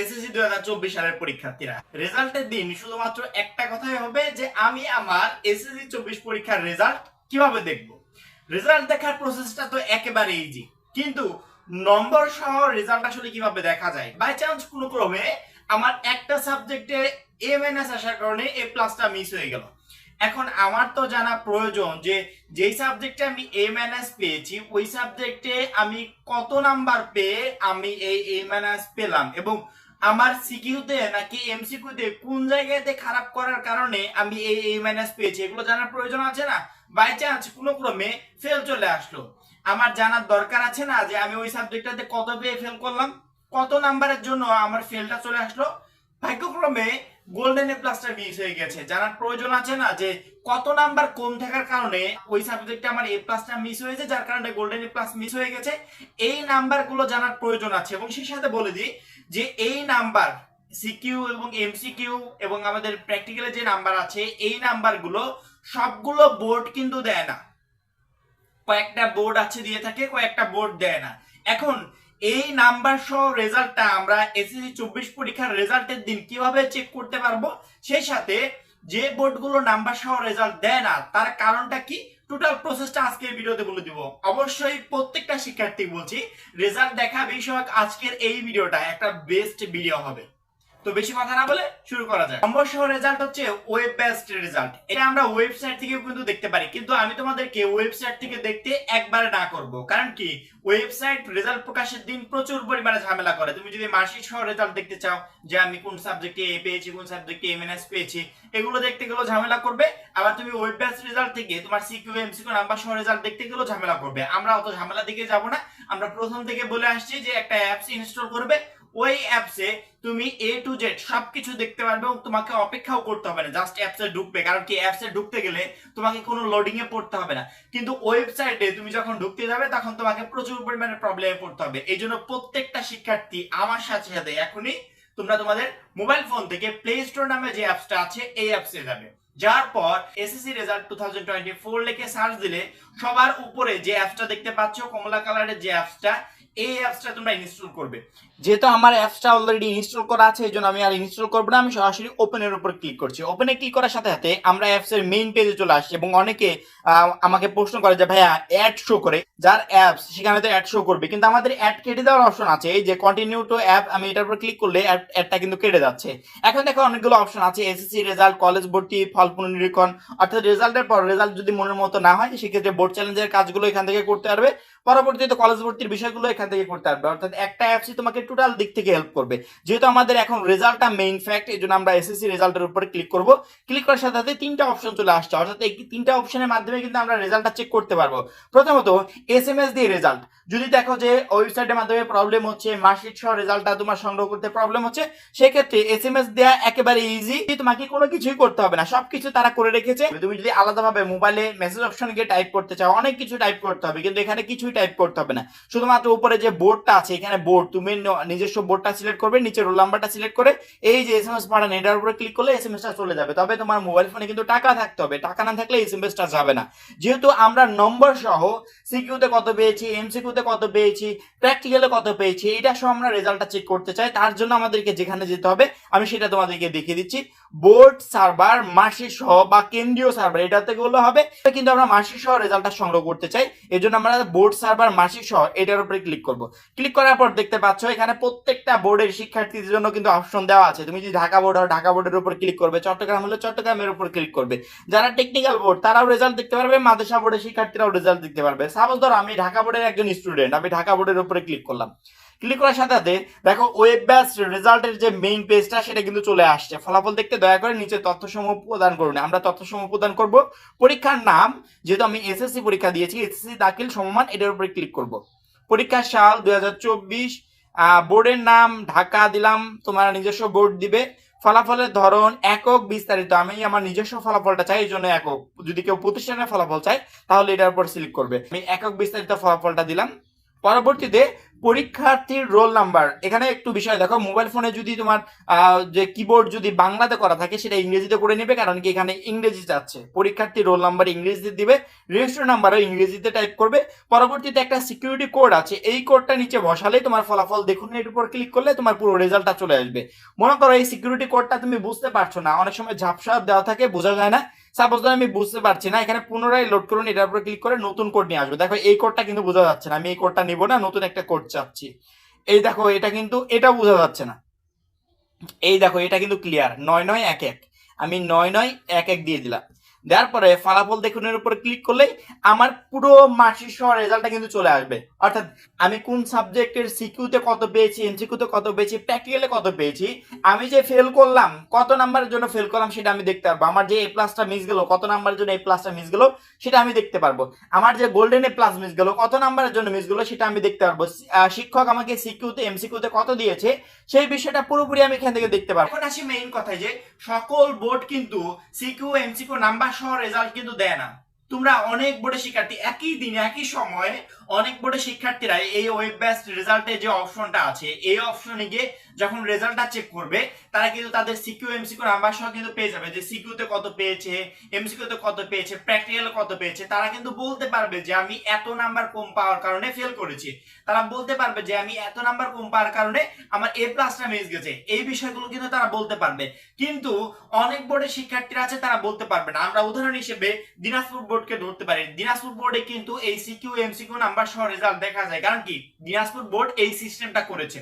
SSC দুই হাজার চব্বিশ সালের পরীক্ষার্থীরা। রেজাল্টের দিন শুধুমাত্র একটা কথাই হবে যে আমি আমার এসএসসি চব্বিশ পরীক্ষার রেজাল্ট কীভাবে দেখব? রেজাল্ট দেখার প্রসেসটা তো একেবারে ইজি কিন্তু নম্বর সহ রেজাল্ট আসলে কীভাবে দেখা যায়? বাই চান্স কোনো ক্রমে আমার একটা সাবজেক্টে এ মাইনাস আসার কারণে এ প্লাসটা মিস হয়ে গেল। এখন আমার তো জানা প্রয়োজন যে যেই সাবজেক্টে আমি এ মাইনাস পেয়েছি, ওই সাবজেক্টে আমি কত নাম্বার পেয়ে আমি এই এ মাইনাস পেলাম এবং আমার সিকিউতে নাকি এমসিকিউতে কোন জায়গাতে খারাপ করার কারণে আমি এই এ মাইনাস পেয়েছি? এগুলো জানার প্রয়োজন আছে না? বাই চান্স কোনো ক্রমে ফেল চলে আসলো। আমার জানার দরকার আছে না যে আমি ওই সাবজেক্টটাতে কত পেয়ে ফেল করলাম? কত নাম্বারের জন্য আমার ফেলটা চলে আসলো? ভাগ্যক্রমে গোল্ডেন এ প্লাসটা মিস হয়ে গেছে। জানার প্রয়োজন আছে না যে কত নাম্বার কম থাকার কারণে ওই সাবজেক্টে আমার এ প্লাসটা মিস হয়েছে, যার কারণে গোল্ডেন এ প্লাস মিস হয়ে গেছে? এই নাম্বারগুলো জানার প্রয়োজন আছে। এবং সেই সাথে বলে দিই যে এই নাম্বার সিকিউ এবং এমসিকিউ এবং আমাদের প্র্যাকটিক্যালে যে নাম্বার আছে, এই নাম্বারগুলো সবগুলো বোর্ড কিন্তু দেয় না। কয়েকটা বোর্ড আছে দিয়ে থাকে, কয়েকটা বোর্ড দেয় না। এখন এই নাম্বার সহ রেজাল্টটা আমরা এসএসসি চব্বিশ পরীক্ষার রেজাল্টের দিন কীভাবে চেক করতে পারব? সেই সাথে যে বোর্ডগুলো নাম্বার সহ রেজাল্ট দেয় না, তার কারণটা কি? টোটাল প্রসেসটা আজকের ভিডিওতে বলে দিব। অবশ্যই প্রত্যেকটা শিক্ষার্থী বলছি রেজাল্ট দেখা বিষয়ক আজকের এই ভিডিওটা একটা বেস্ট ভিডিও হবে। তো বেশি কথা না বলে শুরু করা যায় নম্বর সহ রেজাল্ট হচ্ছে ওয়েব বেসড রেজাল্ট এটা আমরা ওয়েবসাইট থেকেও কিন্তু দেখতে পারি। কিন্তু আমি তোমাদেরকে ওয়েবসাইট থেকে দেখতে একবারে না করব। কারণ কি? ওয়েবসাইট রেজাল্ট প্রকাশের দিন প্রচুর পরিমাণে ঝামেলা করে। তুমি যদি মার্কশিট সহ রেজাল্ট দেখতে চাও যে আমি কোন সাবজেক্টে এ পেয়েছি, কোন সাবজেক্টে এম এন এস পেয়েছি, এগুলো দেখতে গেলেও ঝামেলা করবে। আবার তুমি ওয়েব বেসড রেজাল্ট থেকে তোমার সিকিউ এমসিকিউ নাম্বার সহ রেজাল্ট দেখতে গেলেও ঝামেলা করবে। আমরা অত ঝামেলা দিকে যাব না। আমরা প্রথম থেকে বলে আসছি যে একটা অ্যাপস ইনস্টল করবে। ওই অ্যাপসে তুমি এ টু জেড সবকিছু দেখতে পারবে এবং তোমাকে অপেক্ষাও করতে হবে না। জাস্ট অ্যাপসে ঢুকবে, কারণ কি অ্যাপসে ঢুকতে গেলে তোমাকে কোনো পড়তে হবে না। কিন্তু ওয়েবসাইটে তুমি যখন ঢুকতে যাবে, তখন তোমাকে প্রচুর পরিমাণে প্রবলেমে পড়তে হবে। এই জন্য প্রত্যেকটা শিক্ষার্থী আমার সাথে সাথে এখনই তোমরা তোমাদের মোবাইল ফোন থেকে প্লে স্টোর নামে যে অ্যাপসটা আছে, এই অ্যাপসে যাবে। যার পর SSC result two thousand twenty four লিখে সার্চ দিলে সবার উপরে যে অ্যাপসটা দেখতে পাচ্ছ, কমলা কালারের যে অ্যাপসটা এই অ্যাপসটা তোমরা ইনস্টল করবে। যেহেতু আমার অ্যাপসটা অলরেডি ইনস্টল করা আছে, এই জন্য আমি আর ইনস্টল করব না, আমি সরাসরি ওপেনের উপর ক্লিক করছি। ওপেনে ক্লিক করার সাথে সাথে আমরা অ্যাপসের মেইন পেজে চলে আসছি এবং অনেকে আমাকে প্রশ্ন করে যে, ভাইয়া অ্যাড শো করে। যার অ্যাপস সেখানে তো অ্যাড শো করবে, কিন্তু আমাদের অ্যাড কেটে দেওয়ার অপশন আছে যে কন্টিনিউ টু অ্যাপ আমি এটার উপর ক্লিক করলে অ্যাডটা কিন্তু কেটে যাচ্ছে। এখন দেখো অনেকগুলো অপশন আছে এসএসসি রেজাল্ট কলেজ ভর্তি ফল পুনর্নিরীক্ষণ অর্থাৎ রেজাল্টের পর রেজাল্ট যদি মনের মতো না হয়, সেক্ষেত্রে বোর্ড চ্যালেঞ্জের কাজগুলো এখান থেকে করতে পারবে। পরবর্তীতে কলেজ ভর্তির বিষয়গুলো এখান থেকে করতে পারবে। অর্থাৎ একটা অ্যাপসই তোমাকে টোটাল দিক থেকে হেল্প করবে। যেহেতু আমাদের এখন রেজাল্টটা মেইন ফ্যাক্ট এই জন্য আমরা এসএসসি রেজাল্টের উপরে ক্লিক করব। ক্লিক করার সাথে সাথে তিনটা অপশন চলে আসছে। অর্থাৎ এই তিনটা অপশনের মাধ্যমে কিন্তু আমরা রেজাল্টটা চেক করতে পারব। প্রথমত এস এম এস দিয়ে রেজাল্ট যদি দেখো যে ওয়েবসাইটের মাধ্যমে প্রবলেম হচ্ছে মার্কশিট সহ রেজাল্টটা তোমার সংগ্রহ করতে প্রবলেম হচ্ছে, সেক্ষেত্রে এস এম এস দেওয়া একেবারে ইজি তোমাকে কোনো কিছুই করতে হবে না। সবকিছু তারা করে রেখেছে। তুমি যদি আলাদাভাবে মোবাইলে মেসেজ অপশন গিয়ে টাইপ করতে চাও, অনেক কিছু টাইপ করতে হবে, কিন্তু এখানে কিছুই টাইপ করতে হবে না। শুধুমাত্র উপরে যে বোর্ডটা আছে, এখানে বোর্ড তুমি নিজস্ব বোর্ডটা সিলেক্ট করবে, নিচে রোল নাম্বারটা সিলেক্ট করে এই যে এস এম এস পাঠান এটার উপরে ক্লিক করলে এস এম এসটা চলে যাবে। তবে তোমার মোবাইল ফোনে কিন্তু টাকা থাকতে হবে, টাকা না থাকলে এস এম এসটা যাবে না। যেহেতু আমরা নম্বর সহ সিকিউতে কত পেয়েছি এমসিকিউতে কত পেয়েছি প্র্যাকটিক্যালে কত পেয়েছি, এটা সহ আমরা রেজাল্টটা চেক করতে চাই। তার জন্য আমাদেরকে যেখানে যেতে হবে, আমি সেটা তোমাদেরকে দেখিয়ে দিচ্ছি। বোর্ড সার্ভার মাসিক সহ বা কেন্দ্রীয় সার্ভার এটাতে গেলে হবে। কিন্তু আমরা মাসিক সহ রেজাল্টটা সংগ্রহ করতে চাই। এই জন্য আমরা বোর্ড সার্ভার মাসিক সহ এটার উপরে ক্লিক করব। ক্লিক করার পর দেখতে পাচ্ছ, এখানে প্রত্যেকটা বোর্ডের শিক্ষার্থীদের জন্য কিন্তু অপশন দেওয়া আছে। তুমি যদি ঢাকা বোর্ড হও ঢাকা বোর্ডের উপর ক্লিক করবে। চট্টগ্রাম হলে চট্টগ্রামের উপর ক্লিক করবে। যারা টেকনিক্যাল বোর্ড, তারাও রেজাল্ট দেখতে পারবে, মাদ্রাসা বোর্ডের শিক্ষার্থীরাও রেজাল্ট দেখতে পারবে। সাপোজ ধরো আমি ঢাকা বোর্ডের একজন স্টুডেন্ট আমি ঢাকা বোর্ডের উপরে ক্লিক করলাম। ক্লিক করার সাথে সাথে দেখো ওয়েব ব্যাস রেজাল্টের যে মেইন পেজটা সেটা কিন্তু চলে আসছে। ফলাফল দেখতে দয়া করে নিচে তথ্যসমূহ প্রদান করুন। আমরা তথ্যসমূহ প্রদান করব। পরীক্ষার নাম, যেহেতু আমি এসএসসি পরীক্ষা দিয়েছি এসএসসি দাখিল সমমান, এটার উপরে ক্লিক করব। পরীক্ষার সাল দুই হাজার চব্বিশ বোর্ডের নাম ঢাকা দিলাম, তোমার নিজস্ব বোর্ড দিবে। ফলাফলের ধরন একক বিস্তারিত। আমি আমার নিজস্ব ফলাফলটা চাই, এই জন্য একক। যদি কেউ প্রতিষ্ঠানের ফলাফল চাই তাহলে এটার উপর সিলেক্ট করবে। আমি একক বিস্তারিত ফলাফলটা দিলাম। পরবর্তীতে পরীক্ষার্থীর রোল নাম্বার এখানে একটু বিষয়, দেখো মোবাইল ফোনে যদি তোমার যে কিবোর্ড যদি বাংলাতে করা থাকে, সেটা ইংরেজিতে করে নেবে, কারণ কি এখানে ইংরেজি যাচ্ছে। পরীক্ষার্থীর রোল নাম্বার ইংরেজিতে দিবে রেজিস্টার নাম্বারও ইংরেজিতে টাইপ করবে। পরবর্তীতে একটা সিকিউরিটি কোড আছে, এই কোডটা নিচে বসালেই তোমার ফলাফল দেখুন, এর উপর ক্লিক করলে তোমার পুরো রেজাল্টটা চলে আসবে। মনে করো এই সিকিউরিটি কোডটা তুমি বুঝতে পারছ না, অনেক সময় ঝাপসা দেওয়া থাকে, বোঝা যায় না। সাপোজ আমি বুঝতে পারছি না, এখানে পুনরায় লোড করুন, এটার উপর ক্লিক করে নতুন কোড নিয়ে আসবে। দেখো এই কোডটা কিন্তু বোঝা যাচ্ছে না, আমি এই কোডটা নিব না, নতুন একটা কোড চাচ্ছি। এই দেখো, এটা কিন্তু, এটা বোঝা যাচ্ছে না। এই দেখো, এটা কিন্তু ক্লিয়ার নয় নয় এক এক। আমি নয় নয় এক এক দিয়ে দিলাম। দেওয়ার পরে ফলাফল দেখুন এর উপর ক্লিক করলেই আমার পুরো মার্কশিট সহ রেজাল্টটা কিন্তু চলে আসবে। অর্থাৎ আমি কোন সাবজেক্টের সিকিউতে কত পেয়েছি এমসিকিউতে কত পেয়েছি প্র্যাকটিক্যালে কত পেয়েছি, আমি যে ফেল করলাম, কত নাম্বারের জন্য ফেল করলাম সেটা আমি দেখতে পারব। আমার যে এ প্লাসটা মিস গেল, কত নাম্বারের জন্য এ প্লাসটা মিস গেল, সেটা আমি দেখতে পারব। আমার যে গোল্ডেন এ প্লাস মিস গেল, কত নাম্বারের জন্য মিস গেল, সেটা আমি দেখতে পারব। শিক্ষক আমাকে সিকিউতে এমসিকিউতে কত দিয়েছে, সেই বিষয়টা পুরোপুরি আমি এখান থেকে দেখতে পারব। এখন আসি মেইন কথায় যে সকল বোর্ড কিন্তু সিকিউ এমসিকিউ নাম্বার সহ রেজাল্ট কিন্তু দেয় না। তোমরা অনেক বোর্ডের শিক্ষার্থী একই দিনে একই সময়ে অনেক বোর্ডের শিক্ষার্থীরা এই ওয়েব বেস্ট রেজাল্টের যে অপশনটা আছে, এই অপশনে গিয়ে যখন রেজাল্টটা চেক করবে, তারা কিন্তু তাদের সিকিউ এমসিকিউ নাম্বার সহ কিন্তু পেয়ে যাবে। যে সিকিউতে কত পেয়েছে এমসিকিউতে কত পেয়েছে প্র্যাকটিক্যালে কত পেয়েছে, তারা কিন্তু বলতে পারবে যে আমি এত নাম্বার কম পাওয়ার কারণে ফেল করেছি। তারা বলতে পারবে যে আমি এত নাম্বার কম পাওয়ার কারণে আমার এ প্লাসটা মিস গেছে। এই বিষয়গুলো কিন্তু তারা বলতে পারবে। কিন্তু অনেক বোর্ডের শিক্ষার্থীরা আছে, তারা বলতে পারবে না। আমরা উদাহরণ হিসেবে দিনাজপুর বোর্ডকে ধরতে পারি। দিনাজপুর বোর্ডে কিন্তু এই সিকিউ এমসিকিউ নাম্বার সহ রেজাল্ট দেখা যায়। কারণ কি? দিনাজপুর বোর্ড এই সিস্টেমটা করেছে।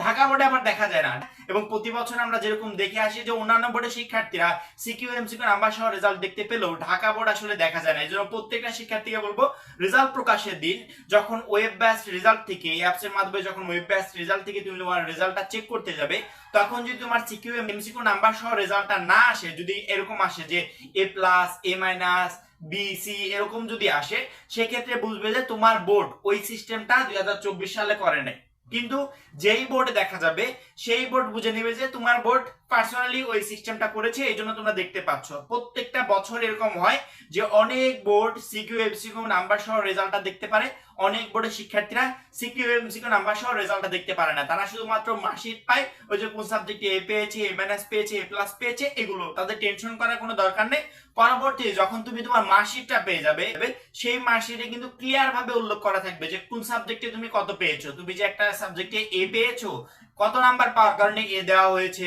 ঢাকা বোর্ডে আবার দেখা যায় না। এবং প্রতি বছর আমরা যেরকম দেখে আসি যে অন্যান্য বোর্ডের শিক্ষার্থীরা সিকিউ এমসিকিউ নাম্বার সহ রেজাল্ট দেখতে পেলেও ঢাকা বোর্ড আসলে দেখা যায় না। এই জন্য প্রত্যেকটা শিক্ষার্থীকে বলব রেজাল্ট প্রকাশের দিন যখন ওয়েব ব্যাস রেজাল্ট থেকে অ্যাপস এর মাধ্যমে যখন ওয়েব ব্যাস রেজাল্ট থেকে তুমি তোমার রেজাল্টটা চেক করতে যাবে, তখন যদি তোমার সিকিউ এমসিকিউ নাম্বার সহ রেজাল্টটা না আসে, যদি এরকম আসে যে A plus A minus B C এরকম যদি আসে, সেক্ষেত্রে বুঝবে যে তোমার বোর্ড ওই সিস্টেমটা দু হাজার চব্বিশ সালে করে নাই। কিন্তু যেই বোর্ডে দেখা যাবে, সেই বোর্ড বুঝে নেবে যে তোমার বোর্ড পার্সোনালি ওই সিস্টেমটা করেছে, এই জন্য তোমরা দেখতে পাচ্ছ। প্রত্যেকটা বছর এরকম হয় যে অনেক বোর্ড সিকিউ এমসিকিউ নাম্বার সহ রেজাল্টটা দেখতে পারে। অনেক বোর্ডের শিক্ষার্থীরা সিকিউ এমসিকিউ নাম্বার সহ রেজাল্টটা দেখতে পারে না। তারা শুধুমাত্র মার্কশিট পায়, ওই যে কোন সাবজেক্টে এ পেয়েছে এ মাইনাস পেয়েছে এ প্লাস পেয়েছে, এগুলো। তাদের টেনশন করার কোনো দরকার নেই। পরবর্তী যখন তুমি তোমার মার্কশিটটা পেয়ে যাবে সেই মার্কশিটে কিন্তু ক্লিয়ার ভাবে উল্লেখ করা থাকবে যে কোন সাবজেক্টে তুমি কত পেয়েছ। তুমি যে একটা সাবজেক্টে এ পেয়েছ, কত নাম্বার পাওয়ার কারণে এ দেওয়া হয়েছে?